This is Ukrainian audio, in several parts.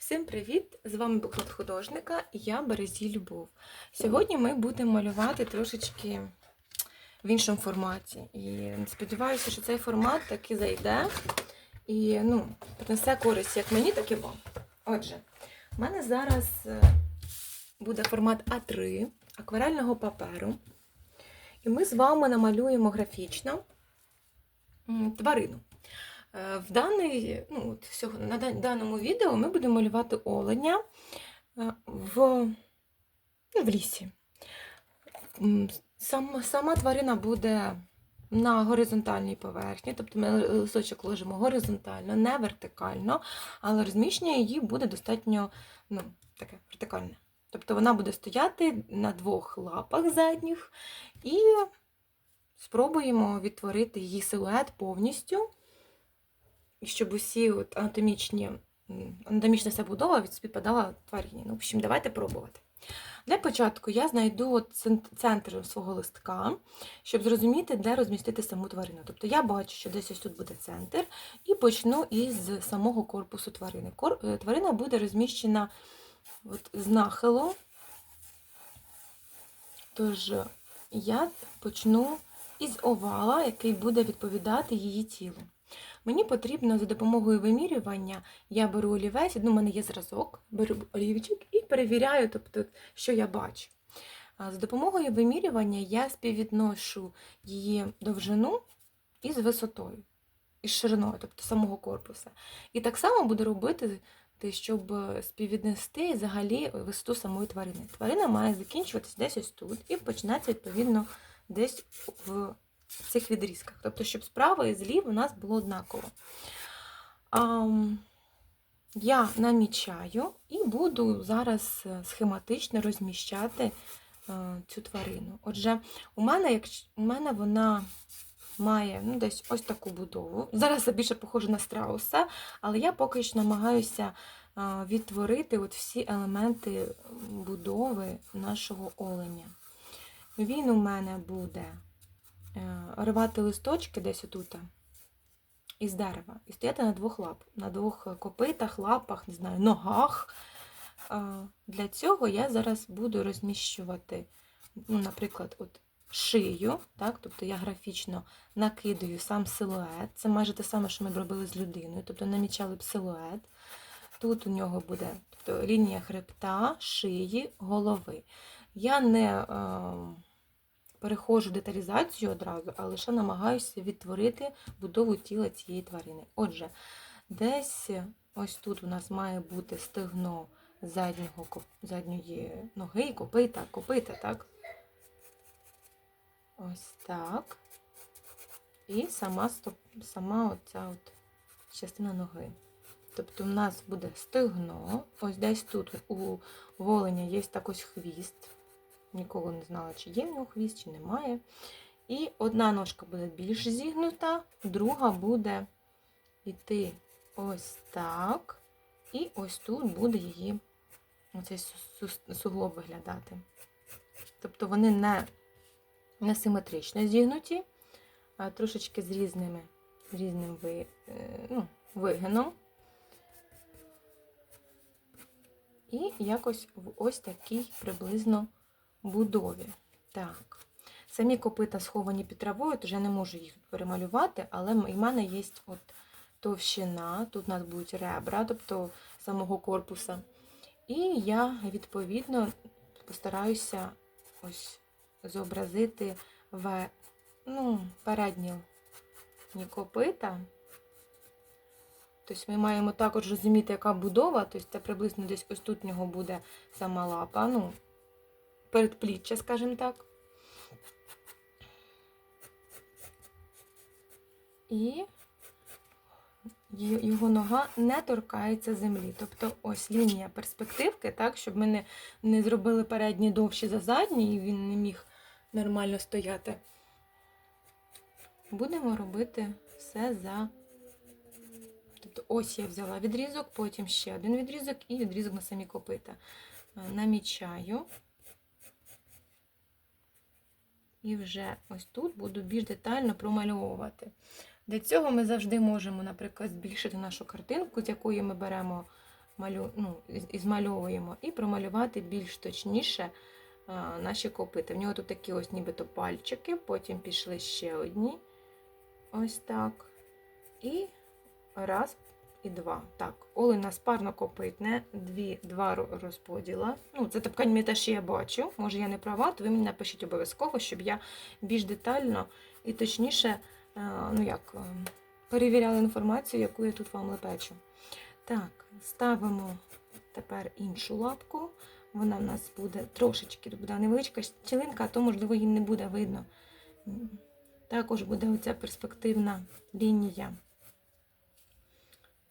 Всім привіт! З вами Буклет художника і я Березі Любов. Сьогодні ми будемо малювати трошечки в іншому форматі. І сподіваюся, що цей формат таки зайде і ну, принесе користь як мені, так і вам. Отже, в мене зараз е, буде формат А3 акварельного паперу. І ми з вами намалюємо графічно тварину. Е, В даний, ну, на даному відео ми будемо малювати оленя е, в, ну, в лісі. Сам, сама тварина буде на горизонтальній поверхні, тобто ми листочок ложимо горизонтально, не вертикально, але розміщення її буде достатньо ну, таке вертикальне. Тобто вона буде стояти на двох лапах задніх і спробуємо відтворити її силует повністю щоб усі от анатомічні, анатомічна вся будова від- співпадала тварині. Ну, в общем, давайте пробувати. Для початку я знайду от центр свого листка, щоб зрозуміти, де розмістити саму тварину. Тобто я бачу, що десь ось тут буде центр, і почну із самого корпусу тварини. Е, Тварина буде розміщена от з нахилу. Тож я почну із овала, який буде відповідати її тілу. Мені потрібно за допомогою вимірювання, я беру олівець, ну, у мене є зразок, беру олівчик і перевіряю, тобто, що я бачу. За допомогою вимірювання я співвідношу її довжину із висотою, із шириною, тобто самого корпуса. І так само буду робити, щоб співвіднести взагалі висоту самої тварини. Тварина має закінчуватись десь ось тут і починається відповідно десь в цих відрізках. Тобто, щоб справа і зліва у нас було однаково. Ам, я намічаю і буду зараз е, схематично розміщати е, цю тварину. Отже, у мене, як, у мене вона має ну, десь ось таку будову. Зараз я більше похожа на страуса, але я поки що намагаюся е, відтворити от всі елементи будови нашого оленя. Він у мене буде рвати листочки десь отут із дерева і стояти на двох лап, на двох копитах, лапах, не знаю, ногах. Е, Для цього я зараз буду розміщувати, ну, наприклад, от шию, так? тобто я графічно накидаю сам силует. Це майже те саме, що ми б робили з людиною, тобто намічали б силует. Тут у нього буде тобто, лінія хребта, шиї, голови. Я не е, переходжу деталізацію одразу, а лише намагаюся відтворити будову тіла цієї тварини. Отже, десь ось тут у нас має бути стегно заднього, задньої ноги, і копита, копита, так? Ось так. І сама, стоп, сама оця от частина ноги. Тобто у нас буде стегно. Ось десь тут у воленя є так ось хвіст. Ніколи не знала, чи є в нього хвіст, чи немає. І одна ножка буде більш зігнута, друга буде йти ось так. І ось тут буде її оцей су- су- суглоб виглядати. Тобто вони не, не симетрично зігнуті, а трошечки з різними, різним ви, е, ну, вигином. І якось в ось такій приблизно будові. Так. Самі копита сховані під травою, тож я не можу їх перемалювати, але в мене є от товщина, тут у нас будуть ребра, тобто самого корпуса. І я, відповідно, постараюся ось зобразити в, ну, передні копита. Тобто ми маємо також розуміти, яка будова, тобто це приблизно десь ось тут в нього буде сама лапа, ну, передпліччя, скажімо так. І його нога не торкається землі. Тобто ось лінія перспективки, так, щоб ми не, не зробили передні довші за задні, і він не міг нормально стояти. Будемо робити все за. Тобто ось я взяла відрізок, потім ще один відрізок і відрізок на самі копита. Е, Намічаю. І вже ось тут буду більш детально промальовувати. Для цього ми завжди можемо, наприклад, збільшити нашу картинку, з якої ми беремо малю, ну, і змальовуємо, і промалювати більш точніше наші копити. В нього тут такі ось нібито пальчики, потім пішли ще одні. Ось так. І раз, і два. Так, Оли у нас парно два розподіла. Ну, це мені теж я бачу. Може, я не права, то ви мені напишіть обов'язково, щоб я більш детально і точніше е, ну як, е, перевіряла інформацію, яку я тут вам лепечу. Так, ставимо тепер іншу лапку. Вона в нас буде трошечки, буде невеличка щілинка, а то, можливо, її не буде видно. Також буде оця перспективна лінія,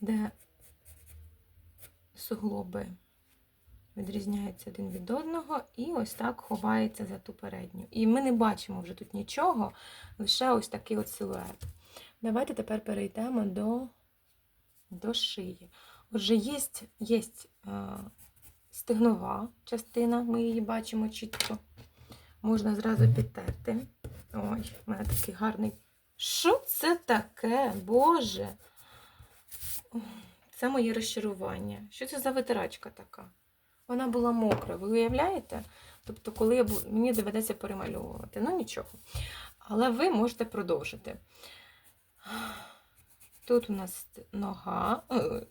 де суглоби відрізняються один від одного, і ось так ховається за ту передню. І ми не бачимо вже тут нічого, лише ось такий от силует. Давайте тепер перейдемо до, до шиї. Отже, є, є е, стегнова частина, ми її бачимо чітко. Можна зразу підтерти. Ой, в мене такий гарний. Що це таке? Боже? Це моє розчарування. Що це за витирачка така? Вона була мокра, ви уявляєте? Тобто, коли я бу... мені доведеться перемальовувати. Ну нічого. Але ви можете продовжити. Тут у нас нога, е,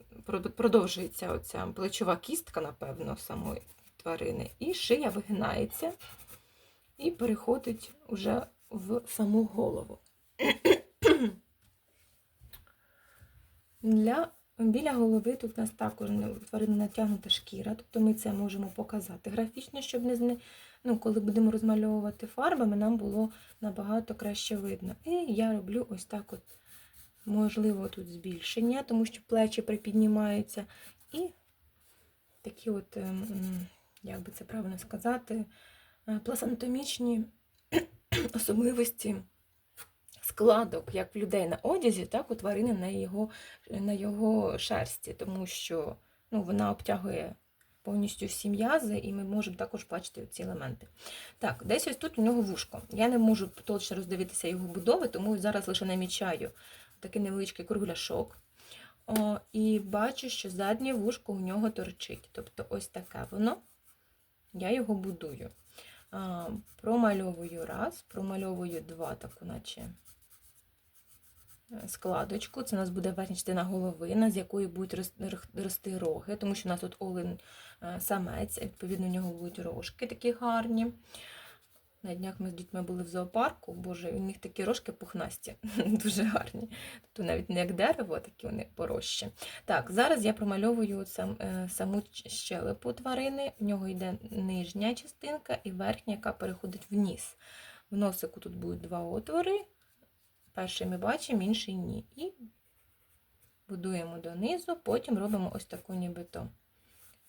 продовжується оця плечова кістка, напевно, самої тварини, і шия вигинається і переходить уже в саму голову. Для Біля голови тут у нас також тварина натягнута шкіра, тобто ми це можемо показати графічно, щоб не ну, коли будемо розмальовувати фарбами, нам було набагато краще видно. І я роблю ось так от, можливо, тут збільшення, тому що плечі припіднімаються. І такі от, ем, як би це правильно сказати, е, пласанатомічні особливості складок, як в людей на одязі, так у тварини на його, на його шерсті, тому що ну, вона обтягує повністю всі м'язи, і ми можемо також бачити ці елементи. Так, десь ось тут у нього вушко. Я не можу точно роздивитися його будови, тому зараз лише намічаю такий невеличкий кругляшок. О, і бачу, що заднє вушко у нього торчить. Тобто ось таке воно. Я його будую. Промальовую раз, промальовую два, таку, наче складочку. Це у нас буде верхня частина голови, з якої будуть рости роги, тому що у нас тут олень е, самець, відповідно, у нього будуть рожки такі гарні. На днях ми з дітьми були в зоопарку, боже, у них такі рожки пухнасті, дуже гарні. Тобто навіть не як дерево, такі вони порожчі. Так, зараз я промальовую сам, е, саму щелепу тварини. В нього йде нижня частинка і верхня, яка переходить в ніс. В носику тут будуть два отвори. Перший ми бачимо, інший ні. І будуємо донизу, потім робимо ось таку нібито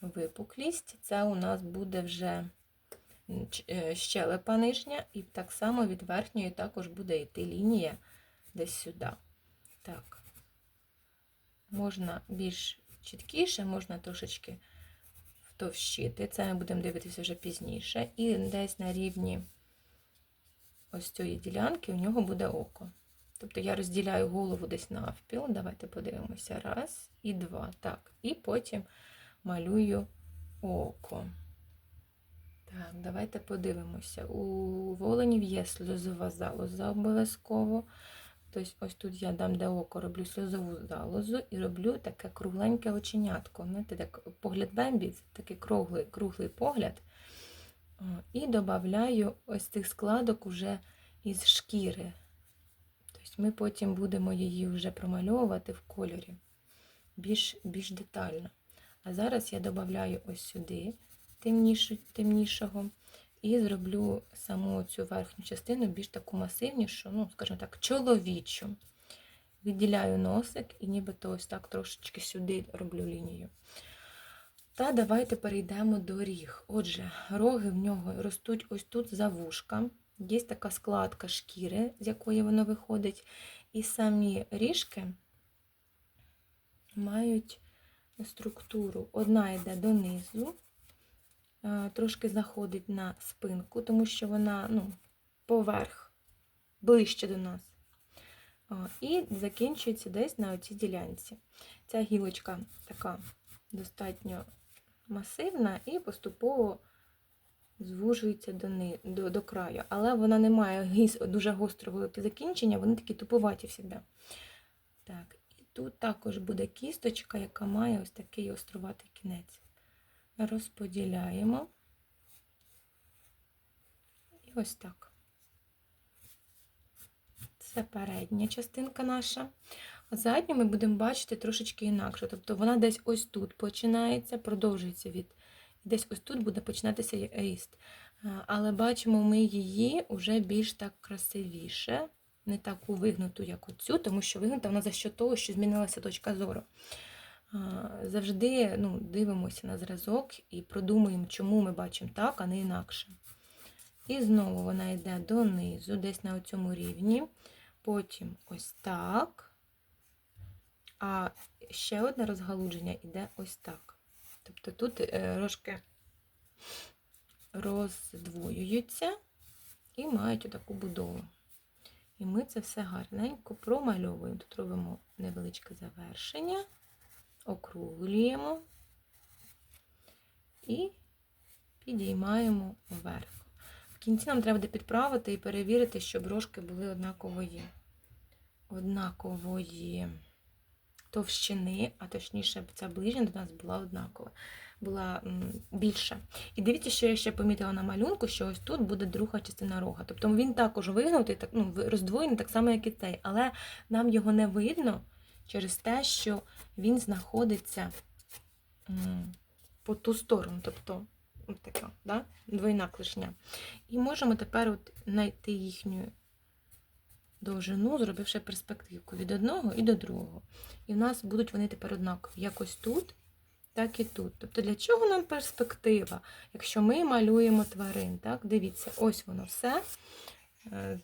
випуклість. Це у нас буде вже е, щелепа нижня, і так само від верхньої також буде йти лінія десь сюди. Так. Можна більш чіткіше, можна трошечки втовщити. Це ми будемо дивитися вже пізніше. І десь на рівні ось цієї ділянки у нього буде око. Тобто я розділяю голову десь навпіл. Давайте подивимося. Раз і два. Так. І потім малюю око. Так, давайте подивимося. У воленів є сльозова залоза обов'язково. Тобто, ось тут я дам де око, роблю сльозову залозу і роблю таке кругленьке оченятко. Знаєте, так погляд Бембі, це такий круглий, круглий погляд. І додаю ось цих складок уже із шкіри. Ми потім будемо її вже промальовувати в кольорі більш, більш детально. А зараз я додаю ось сюди темнішого і зроблю саму цю верхню частину більш таку масивнішу, ну, скажімо так, чоловічу. Відділяю носик і нібито ось так трошечки сюди роблю лінію. Та давайте перейдемо до ріг. Отже, роги в нього ростуть ось тут за вушка. Є така складка шкіри, з якої воно виходить. І самі ріжки мають структуру. Одна йде донизу, е, трошки заходить на спинку, тому що вона ну, поверх, ближче до нас. І закінчується десь на оцій ділянці. Ця гілочка така достатньо масивна і поступово звужується до, ни, до, до краю. Але вона не має гіс, дуже гострого закінчення, вони такі тупуваті завжди. Так, і тут також буде кісточка, яка має ось такий оструватий кінець. Розподіляємо. І ось так. Це передня частинка наша. А задню ми будемо бачити трошечки інакше. Тобто вона десь ось тут починається, продовжується від. Десь ось тут буде починатися ріст. Але бачимо ми її вже більш так красивіше, не таку вигнуту, як оцю, тому що вигнута вона за що того, що змінилася точка зору. Завжди ну, дивимося на зразок і продумуємо, чому ми бачимо так, а не інакше. І знову вона йде донизу, десь на цьому рівні. Потім ось так. А ще одне розгалудження йде ось так. Тобто тут е, рожки роздвоюються і мають отаку будову. І ми це все гарненько промальовуємо. Тут робимо невеличке завершення, округлюємо і підіймаємо вверх. В кінці нам треба буде підправити і перевірити, щоб рожки були однакової. Однакової товщини, а точніше, ця ближня до нас була однакова, була більша. І дивіться, що я ще помітила на малюнку, що ось тут буде друга частина рога. Тобто він також вигнутий, так, ну, роздвоєний так само, як і цей, але нам його не видно через те, що він знаходиться по ту сторону. Тобто, така, да? двойна клешня. І можемо тепер от знайти їхню довжину, зробивши перспективку від одного і до другого. І в нас будуть вони тепер однакові, як ось тут, так і тут. Тобто, для чого нам перспектива? Якщо ми малюємо тварин, так, дивіться, ось воно все е,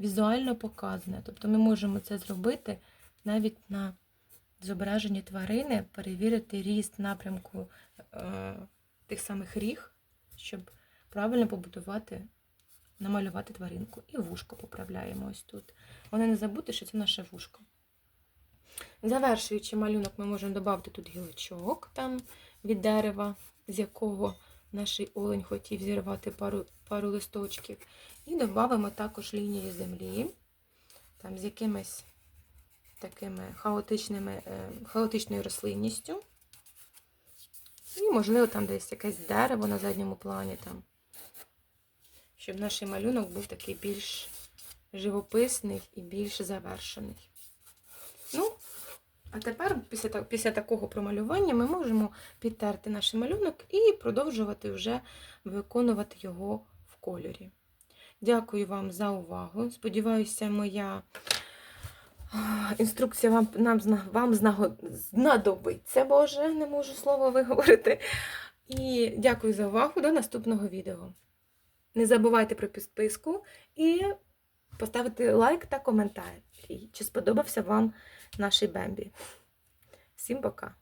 візуально показане. Тобто ми можемо це зробити навіть на зображенні тварини, перевірити ріст напрямку е, тих самих ріг, щоб правильно побудувати намалювати тваринку. І вушко поправляємо ось тут. Вони не забути, що це наше вушко. Завершуючи малюнок, ми можемо додати тут гілочок там від дерева, з якого наш олень хотів зірвати пару, пару листочків. І додамо також лінії землі, там з якимись такими хаотичними, е, хаотичною рослинністю. І, можливо, там десь якесь дерево на задньому плані. там щоб наш малюнок був такий більш живописний і більш завершений. Ну, а тепер, після після такого промалювання, ми можемо підтерти наш малюнок і продовжувати вже виконувати його в кольорі. Дякую вам за увагу. Сподіваюся, моя інструкція вам нам, вам знадобиться, Боже, не можу слово виговорити. І дякую за увагу. До наступного відео. Не забувайте про підписку і поставити лайк та коментар. Чи сподобався вам наш Бембі. Всім пока!